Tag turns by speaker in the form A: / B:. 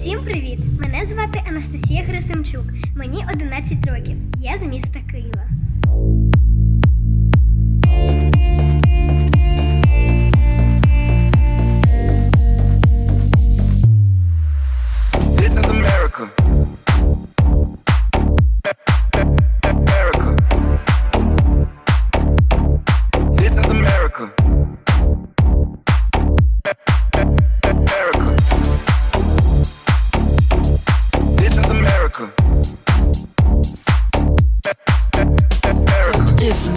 A: Всім привіт! Мене звати Анастасія Грисимчук. Мені 11 років. Я з міста Києва.
B: This is America.